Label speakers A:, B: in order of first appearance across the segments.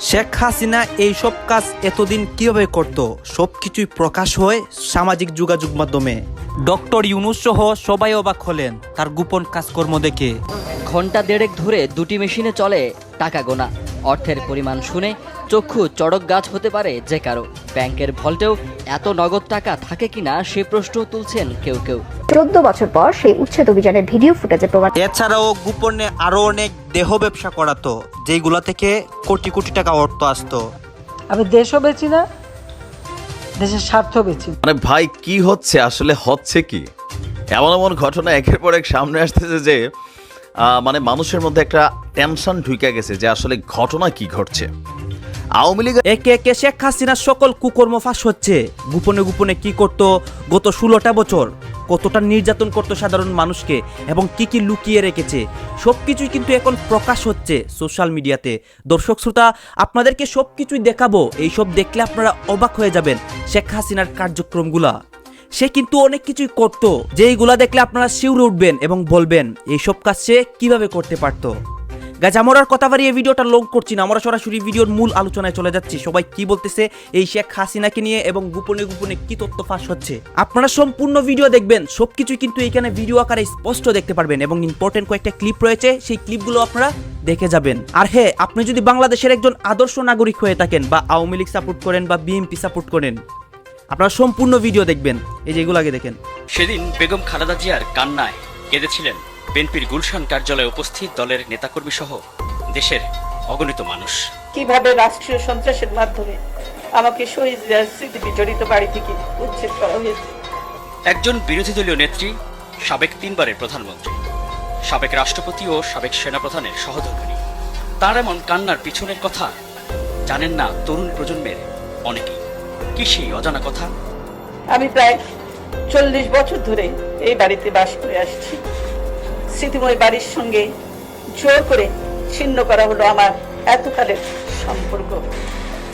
A: শেখ হাসিনা এইসব কাজ এতদিন কীভাবে করত? সব কিছুই প্রকাশ হয় সামাজিক যোগাযোগ মাধ্যমে। ডক্টর ইউনুস সহ সবাই অবাক হলেন তার গোপন কাজকর্ম দেখে।
B: ঘণ্টা দেড়েক ধরে দুটি মেশিনে চলে টাকা গোনা। অর্থের পরিমাণ শুনে চক্ষু চড়ক গাছ হতে পারে যে কারও। ব্যাংকের ভল্টেও এত নগদ টাকা থাকে কিনা সে প্রশ্ন তুলছেন কেউ কেউ।
C: চোদ্দ বছর পর সেই উচ্ছেদ অভিযানের ভিডিও ফুটেজে প্রমাণ
A: এছাড়াও গোপনে আরও অনেক দেহ ব্যবসা করাতো যেগুলা থেকে কোটি কোটি টাকা অর্থ আসতো।
D: আমি দেশও বেচি না দেশের স্বার্থ বেচি
E: মানে ভাই কি হচ্ছে? আসলে হচ্ছে কি? এমন এমন ঘটনা একের পর এক সামনে আসতেছে যে আহ, মানে মানুষের মধ্যে একটা টেনশন ঢুকে গেছে যে আসলে ঘটনা কি ঘটছে। আওয়ামী লীগ
A: একে একে শেখ হাসিনার সকল কুকর্ম ফাঁস হচ্ছে। গোপনে গোপনে কি করত গত ষোলোটা বছর? কতটা নির্যাতন করত সাধারণ মানুষকে এবং কি কি লুকিয়ে রেখেছে? সব কিছুই কিন্তু এখন প্রকাশ হচ্ছে সোশ্যাল মিডিয়াতে। দর্শক শ্রোতা, আপনাদেরকে সব কিছুই দেখাবো। এইসব দেখলে আপনারা অবাক হয়ে যাবেন শেখ হাসিনার কার্যক্রমগুলা। সে কিন্তু অনেক কিছুই করতো। যেইগুলা দেখলে আপনারা শিউরে উঠবেন এবং বলবেন, এইসব কাজ সে কীভাবে করতে পারতো? গাছ আমরা আর কথা বাড়িয়ে ভিডিওটা লং করছি না। আমরা সরাসরি ভিডিওর মূল আলোচনায় চলে যাচ্ছি। সবাই কি বলতেছে? এই শেখ হাসিনাকে নিয়ে এবং গোপনে গোপনে কি তথ্য ফাঁস হচ্ছে? আপনারা সম্পূর্ণ ভিডিও দেখবেন। সবকিছু কিন্তু এখানে ভিডিও আকারে স্পষ্ট দেখতে পারবেন এবং ইম্পর্টেন্ট কয়েকটা ক্লিপ রয়েছে। সেই ক্লিপগুলো আপনারা দেখে যাবেন। আর হ্যাঁ আপনি যদি বাংলাদেশের একজন আদর্শ নাগরিক হয়ে থাকেন বা আওয়ামী লীগ সাপোর্ট করেন বা বিএনপি সাপোর্ট করেন, আপনারা সম্পূর্ণ ভিডিও দেখবেন। এই যে এগুলো আগে দেখেন।
F: সেদিন বেগম খালেদা জিয়ার কান্নায় কেঁদেছিলেন বিএনপির গুলশান কার্যালয়ে উপস্থিত দলের নেতাকর্মী সহ দেশের অগণিত মানুষ।
G: কীভাবে রাষ্ট্রীয় সন্ত্রাসের মাধ্যমে আমাকে শহীদ বিজড়িত বাড়ি থেকে উচ্ছেদ করা হয়েছে?
F: একজন বিরোধী দলীয় নেত্রী সাবেক তিনবারের প্রধানমন্ত্রী সাবেক রাষ্ট্রপতি ও সাবেক সেনাপ্রধানের সহধর্মিণী। তার এমন কান্নার পিছনের কথা জানেন না তরুণ প্রজন্মের অনেকেই। কি সেই অজানা কথা?
G: আমি প্রায় চল্লিশ বছর ধরে এই বাড়িতে বাস করে আসছি। স্মৃতিময় বাড়ির সঙ্গে জোর করে ছিন্ন করা হলো আমার এতকালের সম্পর্ক।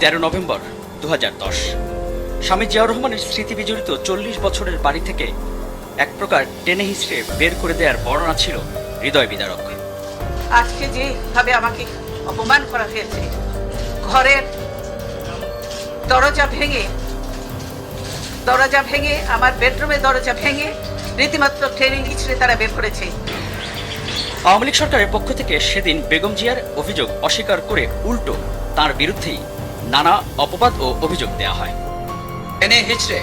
F: তেরো নভেম্বর দু স্বামী জিয়াউর রহমানের স্মৃতি বিজড়িত চল্লিশ বছরের বাড়ি থেকে এক প্রকার টেনে হিসড়ে বের করে দেওয়ার বর্ণনা ছিল হৃদয় বিদারক।
G: আজকে যেভাবে আমাকে অপমান করা হয়েছে ঘরের দরজা ভেঙে দরজা ভেঙে আমার বেডরুমের দরজা ভেঙে রীতিমাত্র ট্রেনিং হিচড়ে তারা বের করেছে।
F: আওয়ামী লীগ সরকারের পক্ষ থেকে সেদিন বেগম জিয়ার অভিযোগ অস্বীকার করে উল্টো তার বিরুদ্ধেই নানা অপবাদ ও অভিযোগ দেওয়া হয়।
H: এনে হিচড়ে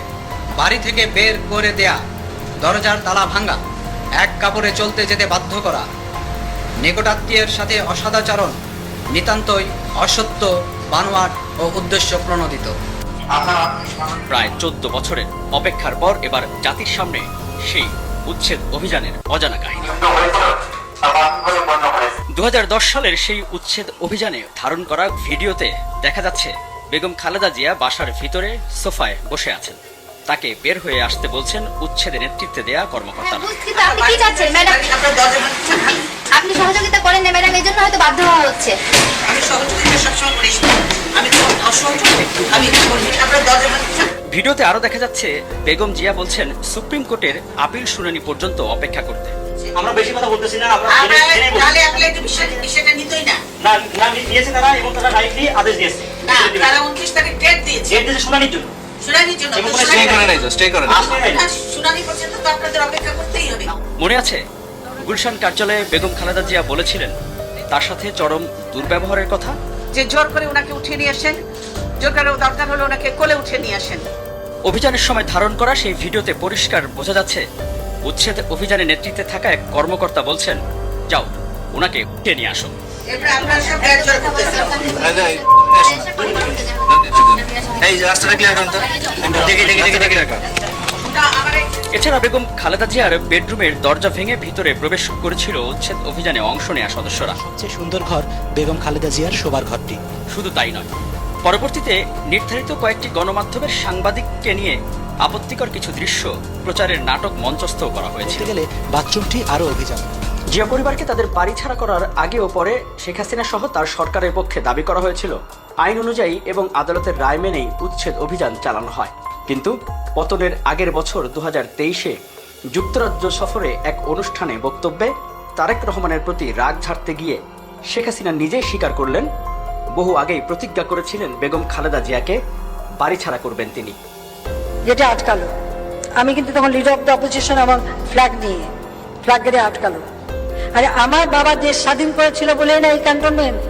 H: বাড়ি থেকে বের করে দেয়া দরজার তালা ভাঙা এক কাপড়ে চলতে যেতে বাধ্য করা নিকটাত্মীয়ের সাথে অসদাচরণ নিতান্তই অসত্য বানোয়াট ও উদ্দেশ্য প্রণোদিত।
F: প্রায় চোদ্দ বছরের অপেক্ষার পর এবার জাতির সামনে সেই উচ্ছেদ অভিযানের অজানা কাহিনী। দু হাজার দশ সালের সেই উচ্ছেদ অভিযানে ধারণ করা ভিডিওতে দেখা যাচ্ছে বেগম খালেদা জিয়া বাসার ভিতরে সোফায় বসে আছেন। তাকে বের হয়ে আসতে বলছেন উচ্ছেদে নেতৃত্বে দেয়া কর্মকর্তারা
I: আপনি কি চাচ্ছেন ম্যাডাম? আপনি সহযোগিতা করেন না ম্যাডাম এই জন্য হয়তো বাধ্য হওয়া হচ্ছে।
G: আমি সহযোগিতা সবসময় করি আমি তো অসহযোগ আমি আপনার দরজা
F: ভিডিওতে আরও দেখা যাচ্ছে বেগম জিয়া বলছেন সুপ্রিম কোর্টের আপিল শুনানি পর্যন্ত অপেক্ষা করতে।
J: আমরা বেশি কথা বলতেছি না আমরা।
G: তাহলে বিষয় বিষয়টা নিতই
J: নিয়েছে তারা এবং তারা আদেশ দিয়েছে।
G: তারা তারিখ ডেট দিয়েছে।
J: দিয়েছে শুনানির জন্য।
F: মনে আছে গুলশান কার্যালয়ে বেগম খালেদা জিয়া বলেছিলেন তার সাথে চরম দুর্ব্যবহারের কথা?
G: যে জোর করে ওনাকে উঠিয়ে নিয়ে আসেন জোর করে দরকার হলে ওনাকে কোলে উঠিয়ে নিয়ে আসেন।
F: অভিযানের সময় ধারণ করা সেই ভিডিওতে পরিষ্কার বোঝা যাচ্ছে উচ্ছেদ অভিযানে নেতৃত্বে থাকা এক কর্মকর্তা বলছেন যাও ওনাকে উঠে নিয়ে আসো। এছাড়া বেগম খালেদা জিয়ার বেডরুমের দরজা ভেঙে ভিতরে প্রবেশ করেছিল উচ্ছেদ অভিযানে অংশ নেওয়া সদস্যরা।
K: সবচেয়ে সুন্দর ঘর বেগম খালেদা জিয়ার শোবার ঘরটি।
F: শুধু তাই নয় পরবর্তীতে নির্ধারিত কয়েকটি গণমাধ্যমের সাংবাদিককে নিয়ে আপত্তিকর কিছু দৃশ্য প্রচারের নাটক মঞ্চস্থ করা হয়েছিল।
K: বলতে গেলে বাথরুমটি আরও অভিযান
F: জিয়া পরিবারকে তাদের বাড়ি ছাড়া করার আগে ও পরে শেখ হাসিনা সহ তার সরকারের পক্ষে দাবি করা হয়েছিল। আইন অনুযায়ী এবং আদালতের রায় মেনেই উচ্ছেদ অভিযান চালানো হয়। কিন্তু পতনের আগের বছর দু হাজার তেইশে যুক্তরাজ্য সফরে এক অনুষ্ঠানে বক্তব্যে তারেক রহমানের প্রতি রাগ ঝাড়তে গিয়ে শেখ হাসিনা নিজেই স্বীকার করলেন বহু আগেই প্রতিজ্ঞা করেছিলেন বেগম খালেদা জিয়াকে বাড়ি ছাড়া করবেন তিনি।
D: যেটা আটকালো। আমি কিন্তু তখন লিডার অফ দ্য অপোজিশন আমার ফ্ল্যাগ নিয়ে ফ্ল্যাগ গেড়ে আটকালো। আরে আমার বাবা দেশ স্বাধীন করেছিল বলে না এই ক্যান্টনমেন্ট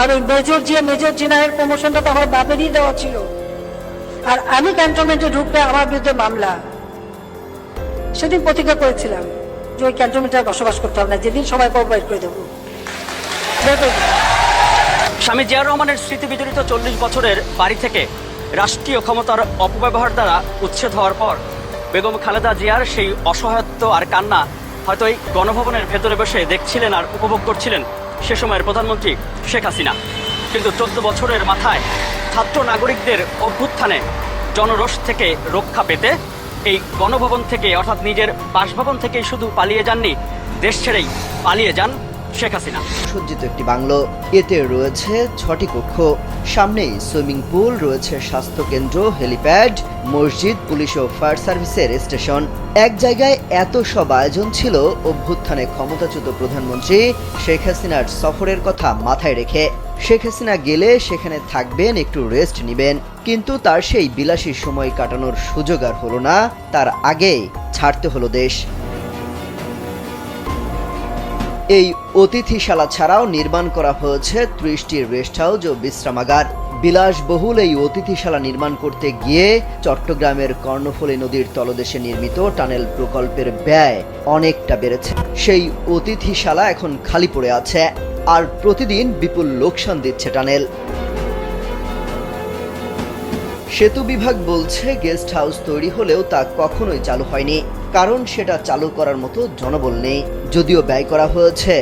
D: আর ওই মেজর জিয়া, মেজর জেনারেল প্রমোশনটা তো আমার বাপেরই দেওয়া ছিল। আর আমি ক্যান্টনমেন্টে ঢুকলে আমার বিরুদ্ধে মামলা। সেদিন প্রতিজ্ঞা করেছিলাম যে ওই ক্যান্টনমেন্টে বসবাস করতে হবে না, যেদিন দেবো বের করে দেবো।
F: স্বামী জিয়াউর রহমানের স্মৃতি বিজড়িত চল্লিশ বছরের বাড়ি থেকে রাষ্ট্রীয় ক্ষমতার অপব্যবহার দ্বারা উচ্ছেদ হওয়ার পর বেগম খালেদা জিয়ার সেই অসহায়ত্ব আর কান্না হয়তো এই গণভবনের ভেতরে বসে দেখছিলেন আর উপভোগ করছিলেন সে সময়ের প্রধানমন্ত্রী শেখ হাসিনা। কিন্তু চোদ্দ বছরের মাথায় ছাত্র নাগরিকদের অভ্যুত্থানে জনরোষ থেকে রক্ষা পেতে এই গণভবন থেকে, অর্থাৎ নিজের বাসভবন থেকেই শুধু পালিয়ে যাননি, দেশ ছেড়েই পালিয়ে যান শেখ হাসিনা।
L: সজ্জিত একটি বাংলো, এতে রয়েছে ছটি কক্ষ। সামনেই সুইমিং পুল, রয়েছে স্বাস্থ্য কেন্দ্র, হেলিপ্যাড, মসজিদ, পুলিশ ও ফায়ার সার্ভিসের স্টেশন। এক জায়গায় এত সব আয়োজন ছিল, অভ্যুত্থানে ক্ষমতাচ্যুত প্রধানমন্ত্রী শেখ হাসিনার সফরের কথা মাথায় রেখে। শেখ হাসিনা গেলে সেখানে থাকবেন, একটু রেস্ট নেবেন। কিন্তু তার সেই বিলাসী সময় কাটানোর সুযোগ আর হলো না, তার আগেই ছাড়তে হলো দেশ। এই অতিথিশালা ছাড়াও নির্মাণ করা হয়েছে ত্রিশটির রেস্ট হাউস ও বিশ্রামাগার। বিলাসবহুল এই অতিথিশালা নির্মাণ করতে গিয়ে চট্টগ্রামের কর্ণফুলী নদীর তলদেশে নির্মিত টানেল প্রকল্পের ব্যয় অনেকটা বেড়েছে। সেই অতিথিশালা এখন খালি পড়ে আছে, আর প্রতিদিন বিপুল লোকসান দিচ্ছে টানেল। সেতু বিভাগ বলছে, গেস্ট হাউস তৈরি হলেও তা কখনোই চালু হয়নি। কারণ সেটা চালু করার মতো জনবল নেই, যদিও ব্যয় করা হয়েছে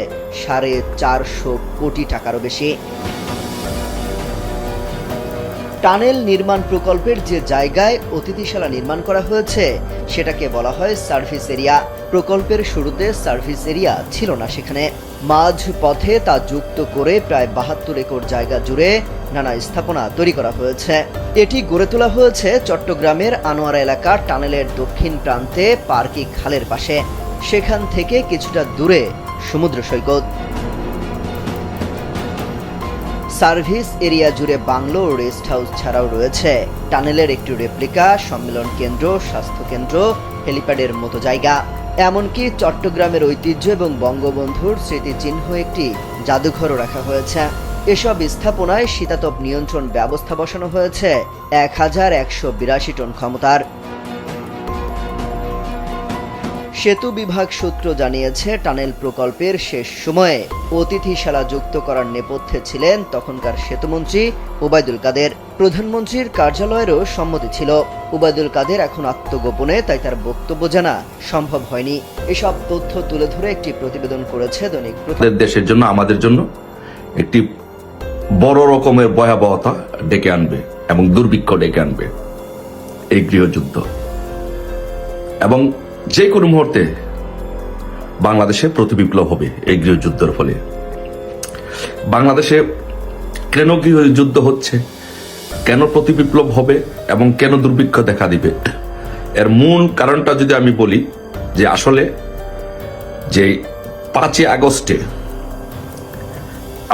L: সাড়ে চারশো কোটি টাকারও বেশি। টানেল নির্মাণ প্রকল্পের যে জায়গায় অতিথিশালা নির্মাণ করা হয়েছে, সেটাকে বলা হয় সার্ভিস এরিয়া। প্রকল্পের শুরুতে সার্ভিস এরিয়া ছিল না সেখানে। মাঝ পথে তা যুক্ত করে প্রায় বাহাত্তর একর জায়গা জুড়ে নানা স্থাপনা তৈরি করা হয়েছে। এটি গড়ে তোলা হয়েছে চট্টগ্রামের আনোয়ারা এলাকার টানেলের দক্ষিণ প্রান্তে পার্কি খালের পাশে। সেখান থেকে কিছুটা দূরে সমুদ্র সৈকত। সার্ভিস এরিয়া জুড়ে বাংলো রেস্ট হাউস ছাড়াও রয়েছে। টানেলের একটি রেপ্লিকা, সম্মেলন কেন্দ্র, স্বাস্থ্য কেন্দ্র, হেলিপ্যাডের মতো জায়গা। এমনকি চট্টগ্রামের ঐতিহ্য এবং বঙ্গবন্ধুর স্মৃতিচিহ্ন একটি জাদুঘরও রাখা হয়েছে। এসব স্থাপনায় শীতাতপ নিয়ন্ত্রণ ব্যবস্থা বসানো হয়েছে। এক হাজার একশো বিরাশি টন ক্ষমতার। সেতু বিভাগ সূত্র জানিয়েছে, টানেল প্রকল্পের শেষ সময়ে অতিথিশালা যুক্ত করার নেপথ্যে ছিলেন তখনকার সেতুমন্ত্রী ওবায়দুল কাদের। প্রধানমন্ত্রীর কার্যালয়েরও সম্মতি ছিল। ওবায়দুল কাদের এখন আত্মগোপনে, তাই তার বক্তব্য জানা সম্ভব হয়নি। এসব তথ্য তুলে ধরে একটি প্রতিবেদন করেছে দৈনিক
M: দেশের জন্য, আমাদের জন্য একটি বড় রকমের ভয়াবহতা ডেকে আনবে এবং দুর্ভিক্ষ ডেকে আনবে এই গৃহযুদ্ধ। এবং যে কোনো মুহূর্তে বাংলাদেশে প্রতিবিপ্লব হবে এই গৃহযুদ্ধের ফলে। বাংলাদেশে কেন গৃহযুদ্ধ হচ্ছে, কেন প্রতিবিপ্লব হবে এবং কেন দুর্ভিক্ষ দেখা দিবে? এর মূল কারণটা যদি আমি বলি যে আসলে যে পাঁচই আগস্টে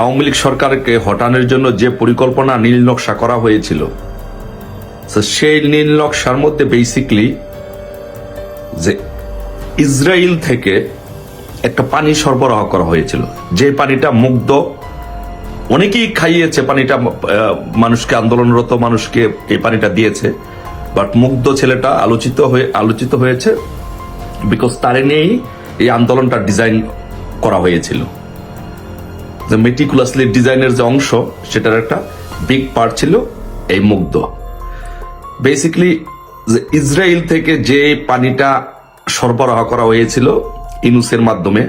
M: আওয়ামী লীগ সরকারকে হটানোর জন্য যে পরিকল্পনা নীল নকশা করা হয়েছিল সেই নীল নকশার মধ্যে বেসিকলি যে ইসরায়েল থেকে একটা পানি সরবরাহ করা হয়েছিল। যে পানিটা মুগ্ধ, অনেকেই খাইয়েছে, পানিটা মানুষকে আন্দোলনরত মানুষকে এই পানিটা দিয়েছে। বাট মুগ্ধ ছেলেটা আলোচিত হয়ে, আলোচিত হয়েছে বিকজ তারে নিয়েই এই আন্দোলনটা ডিজাইন করা হয়েছিল। যে মেটিকুলাসলি ডিজাইনের যে অংশ, সেটার একটা বিগ পার্ট ছিল এই মুগ্ধ। বেসিকলি যে ইসরায়েল থেকে যে পানিটা সরবরাহ করা হয়েছিল ইনুসের মাধ্যমে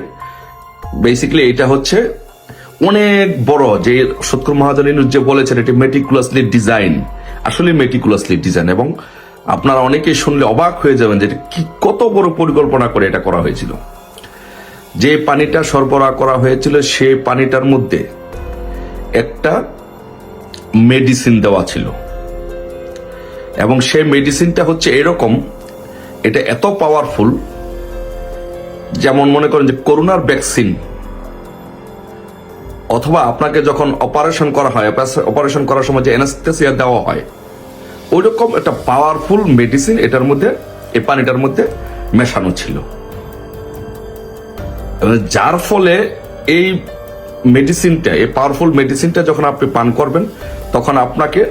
M: বেসিক্যালি এটা হচ্ছে অনেক বড় যে সৎকর মহাজন ইনুস যে বলেছেন, এটি মেটিকুলাসলি ডিজাইন আসলে মেটিকুলাসলি ডিজাইন এবং আপনারা অনেকেই শুনলে অবাক হয়ে যাবেন যে কি কত বড় পরিকল্পনা করে এটা করা হয়েছিল। যে পানিটা সরবরাহ করা হয়েছিল সেই পানিটার মধ্যে একটা মেডিসিন দেওয়া ছিল। এবং সেই মেডিসিনটা হচ্ছে এরকম, এটা এত পাওয়ারফুল যেমন মনে করেন যে করোনার ভ্যাকসিন অথবা আপনাকে যখন অপারেশন করা হয় অপারেশন করার সময় যে অ্যানাস্থেসিয়া দেওয়া হয়, ওইরকম একটা পাওয়ারফুল মেডিসিন এটার মধ্যে এই পানিটার মধ্যে মেশানো ছিল। যার ফলে এই মেডিসিনটা এই পাওয়ারফুল মেডিসিনটা যখন আপনি পান করবেন, তখন আপনাকে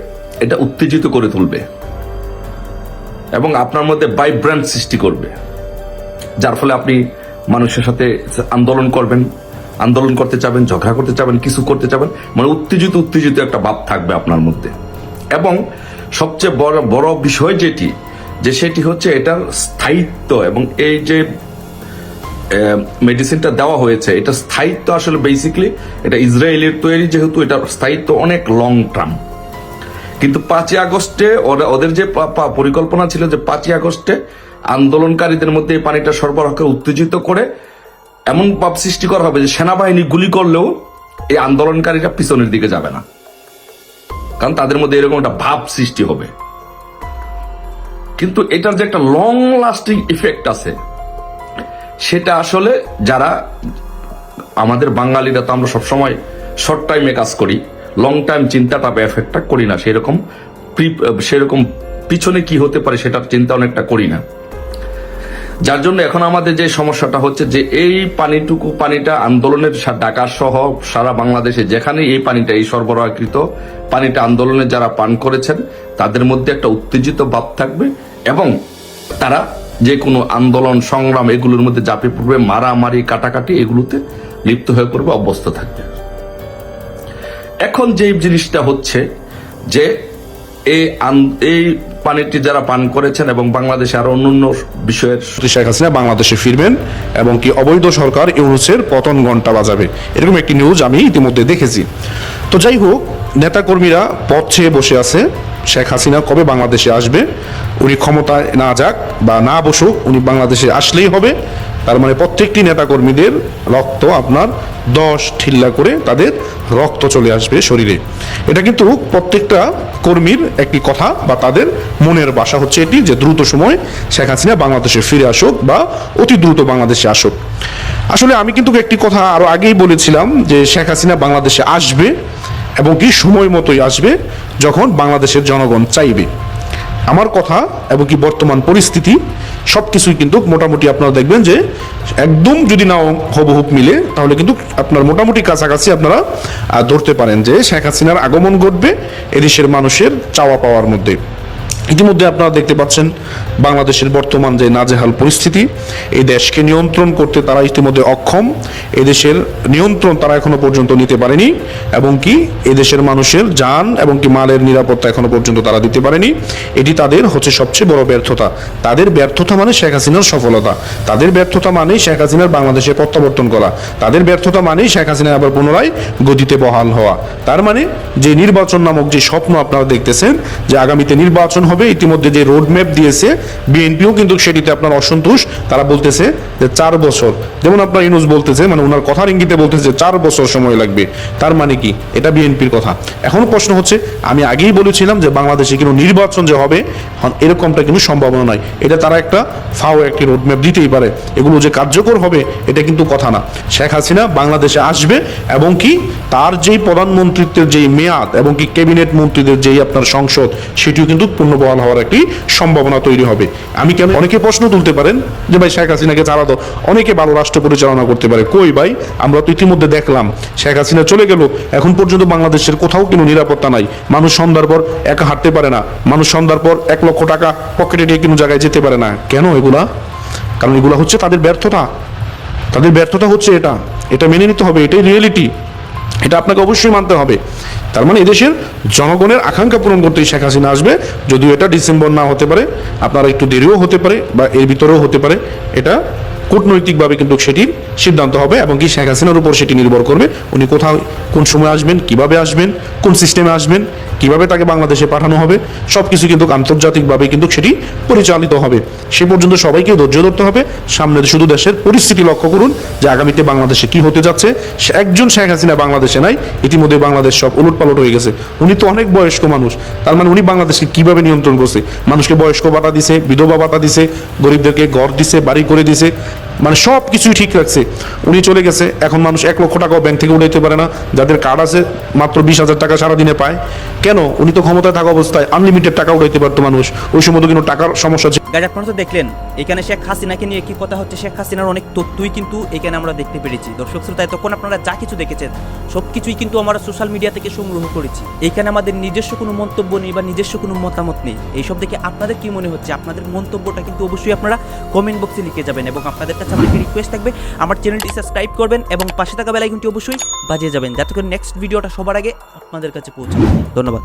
M: এটা উত্তেজিত করে তুলবে। এবং আপনার মধ্যে ভাইব্রেন্ট সৃষ্টি করবে। যার ফলে আপনি মানুষের সাথে আন্দোলন করবেন, আন্দোলন করতে চাবেন, ঝগড়া করতে চাবেন, কিছু করতে চাবেন মানে উত্তেজিত উত্তেজিত একটা ভাব থাকবে আপনার মধ্যে। এবং সবচেয়ে বড় বড় বিষয় যেটি, যে সেটি হচ্ছে এটার স্থায়িত্ব এবং এই যে মেডিসিনটা দেওয়া হয়েছে এটা স্থায়িত্ব আসলে বেসিকলি এটা ইসরায়েলের তৈরি, যেহেতু এটার স্থায়িত্ব অনেক লং টার্ম কিন্তু পাঁচই আগস্টে ওরা ওদের যে পরিকল্পনা ছিল যে পাঁচই আগস্টে আন্দোলনকারীদের মধ্যে এই পানিটা সরবরাহকে উত্তেজিত করে এমন পাপ সৃষ্টি করা হবে যে সেনাবাহিনী গুলি করলেও এই আন্দোলনকারীরা পিছনের দিকে যাবে না। কারণ তাদের মধ্যে এরকম একটা ভাব সৃষ্টি হবে। কিন্তু এটার যে একটা লং লাস্টিং ইফেক্ট আছে, সেটা আসলে যারা আমাদের বাঙালিরা তো আমরা সবসময় শর্ট টাইমে কাজ করি লং টাইম চিন্তাটা বা এফেক্টটা করি না। সেরকম সেরকম পিছনে কি হতে পারে সেটার চিন্তা অনেকটা করি না। যার জন্য এখন আমাদের যে সমস্যাটা হচ্ছে যে এই পানিটুকু পানিটা আন্দোলনের ঢাকা সহ সারা বাংলাদেশে যেখানে এই পানিটা এই সরবরাহকৃত পানিটা আন্দোলনে যারা পান করেছেন, তাদের মধ্যে একটা উত্তেজিত ভাব থাকবে এবং তারা যে কোনো আন্দোলন, সংগ্রাম এগুলোর মধ্যে চাপে পড়বে, মারামারি, কাটাকাটি এগুলোতে লিপ্ত হয়ে পড়বে, অভ্যস্ত থাকবে। এখন যে জিনিসটা হচ্ছে যে এই এই পানিটি যারা পান করেছেন এবং বাংলাদেশে আরও অন্যান্য বিষয়ের
N: শেখ হাসিনা বাংলাদেশে ফিরবেন এবং কি অবৈধ সরকার ইউনুসের পতন ঘণ্টা বাজাবে। এরকম একটি নিউজ আমি ইতিমধ্যে দেখেছি। তো যাই হোক, নেতাকর্মীরা পথ ছেয়ে বসে আছে। শেখ হাসিনা কবে বাংলাদেশে আসবে? উনি ক্ষমতায় না যাক বা না বসুক, উনি বাংলাদেশে আসলেই হবে। তার মানে প্রত্যেকটি নেতাকর্মীদের রক্ত আপনার দশ ঠিল্লা করে তাদের রক্ত চলে আসবে শরীরে। এটা কিন্তু প্রত্যেকটা কর্মীর একটি কথা বা তাদের মনের বাসা হচ্ছে এটি যে দ্রুত সময় শেখ হাসিনা বাংলাদেশে ফিরে আসুক বা অতি দ্রুত বাংলাদেশে আসুক। আসলে আমি কিন্তু একটি কথা আরও আগেই বলেছিলাম যে শেখ হাসিনা বাংলাদেশে আসবে এবং কি সময় মতোই আসবে যখন বাংলাদেশের জনগণ চাইবে। আমার কথা এবং কি বর্তমান পরিস্থিতি সব কিছুই কিন্তু মোটামুটি আপনারা দেখবেন যে একদম যদি না হবহুব মিলে, তাহলে কিন্তু আপনার মোটামুটি কাছাকাছি আপনারা ধরতে পারেন যে শেখ হাসিনার আগমন ঘটবে, এদেশের মানুষের চাওয়া পাওয়ার মধ্যে। ইতিমধ্যে আপনারা দেখতে পাচ্ছেন বাংলাদেশের বর্তমান যে নাজেহাল পরিস্থিতি, এই দেশকে নিয়ন্ত্রণ করতে তারা ইতিমধ্যে অক্ষম। এদেশের নিয়ন্ত্রণ তারা এখনও পর্যন্ত নিতে পারেনি, এবং কি এদেশের মানুষের যান এবং কি মালের নিরাপত্তা এখনও পর্যন্ত তারা দিতে পারেনি। এটি তাদের হচ্ছে সবচেয়ে বড় ব্যর্থতা। তাদের ব্যর্থতা মানে শেখ হাসিনার সফলতা। তাদের ব্যর্থতা মানেই শেখ হাসিনার বাংলাদেশে প্রত্যাবর্তন করা। তাদের ব্যর্থতা মানেই শেখ হাসিনা আবার পুনরায় গদিতে বহাল হওয়া। তার মানে যে নির্বাচন নামক যে স্বপ্ন আপনারা দেখতেছেন, যে আগামীতে নির্বাচন হবে। ইতিমধ্যে যে রোড ম্যাপ দিয়েছে বিএনপিও কিন্তু সেটিতে আপনার অসন্তোষ। তারা বলতেছে যে চার বছর। যেমন আপনার ইনুস বলতেছে মানে ওনার কথার ইঙ্গিতে বলতেছে চার বছর সময় লাগবে। তার মানে কি? এটা বিএনপির কথা। এখন প্রশ্ন হচ্ছে, আমি আগেই বলেছিলাম যে বাংলাদেশে কিন্তু নির্বাচন যে হবে এরকমটা কিন্তু সম্ভাবনা নয় এটা তারা একটা, ফাও একটি রোডম্যাপ দিতেই পারে। এগুলো যে কার্যকর হবে, এটা কিন্তু কথা না। শেখ হাসিনা বাংলাদেশে আসবে এবং কি, তার যেই প্রধানমন্ত্রিত্বের যেই মেয়াদ এবং কি ক্যাবিনেট মন্ত্রীদের যেই আপনার সংসদ, সেটিও কিন্তু পূর্ণবহাল হওয়ার একটি সম্ভাবনা তৈরি হবে। আমি কেন অনেকে প্রশ্ন তুলতে পারেন যে, ভাই, শেখ হাসিনাকে ছাড়া তো অনেকে ভালো রাষ্ট্র পরিচালনা করতে পারে। কই ভাই? আমরা তো ইতিমধ্যে দেখলাম, শেখ হাসিনা চলে গেল। এখন পর্যন্ত বাংলাদেশের কোথাও কোনো নিরাপত্তা নাই। মানুষ সন্ধ্যার পর একা হাঁটতে পারে না। মানুষ সন্ধ্যার পর এক লক্ষ টাকা পকেটে নিয়ে কোনো জায়গায় যেতে পারে না। কেন এগুলা? কারণ এগুলা হচ্ছে তাদের ব্যর্থতা। তাদের ব্যর্থতা হচ্ছে এটা। এটা মেনে নিতে হবে। এটাই রিয়েলিটি এটা আপনাকে অবশ্যই মানতে হবে। তার মানে এদেশের জনগণের আকাঙ্ক্ষা পূরণ করতেই শেখ হাসিনা আসবে, যদিও এটা ডিসেম্বর না হতে পারে, আপনারা একটু দেরিও হতে পারে বা এর ভিতরেও হতে পারে, এটা কূটনৈতিকভাবে কিন্তু সেটির সিদ্ধান্ত হবে এবং কি শেখ হাসিনার উপর সেটি নির্ভর করবে, উনি কোথাও কোন সময় আসবেন, কীভাবে আসবেন, কোন সিস্টেমে আসবেন কীভাবে তাকে বাংলাদেশে পাঠানো হবে সব কিছু কিন্তু আন্তর্জাতিকভাবে কিন্তু সেটি পরিচালিত হবে। সে পর্যন্ত সবাইকে ধৈর্য ধরতে হবে। সামনে শুধু দেশের পরিস্থিতি লক্ষ্য করুন যে আগামীতে বাংলাদেশে কি হতে যাচ্ছে। একজন শেখ হাসিনা বাংলাদেশে নাই, ইতিমধ্যে বাংলাদেশ সব উলট পালট হয়ে গেছে। উনি তো অনেক বয়স্ক মানুষ, তার মানে উনি বাংলাদেশকে কীভাবে নিয়ন্ত্রণ করছে? মানুষকে বয়স্ক ভাতা দিছে, বিধবা ভাতা দিছে, গরিবদেরকে ঘর দিছে, বাড়ি করে দিছে মানে সব কিছুই ঠিক রাখছে। উনি চলে গেছে, এখন মানুষ এক লক্ষ টাকাও ব্যাংক থেকে উঠাইতে পারে না। যাদের কার্ড আছে, মাত্র বিশ হাজার টাকা সারাদিনে পায়। কেন উনি তো ক্ষমতায় থাকা অবস্থায় আনলিমিটেড টাকা উঠাইতে পারতো মানুষ। ওই সময় তো কিন্তু টাকার সমস্যা
A: গাইজ আপনারা তো দেখলেন, এখানে শেখ হাসিনাকে নিয়ে কি কথা হচ্ছে? শেখ হাসিনার অনেক তথ্যই কিন্তু এখানে আমরা দেখতে পেরেছি। দর্শক শ্রোতা তখন আপনারা যা কিছু দেখেছেন সব কিছুই কিন্তু আমরা সোশ্যাল মিডিয়া থেকে সংগ্রহ করেছি। এখানে আমাদের নিজস্ব কোনো মন্তব্য নেই বা নিজস্ব কোনো মতামত নেই। এইসব দেখে আপনাদের কি মনে হচ্ছে? আপনাদের মন্তব্যটা কিন্তু অবশ্যই আপনারা কমেন্ট বক্সে লিখে যাবেন এবং আপনাদের কাছে আমাদের রিকোয়েস্ট থাকবে, আমার চ্যানেলটি সাবস্ক্রাইব করবেন এবং পাশে থাকা বেলাইকনটি অবশ্যই বাজিয়ে যাবেন। যাতে করে নেক্সট ভিডিওটা সবার আগে আপনাদের কাছে পৌঁছাবে ধন্যবাদ।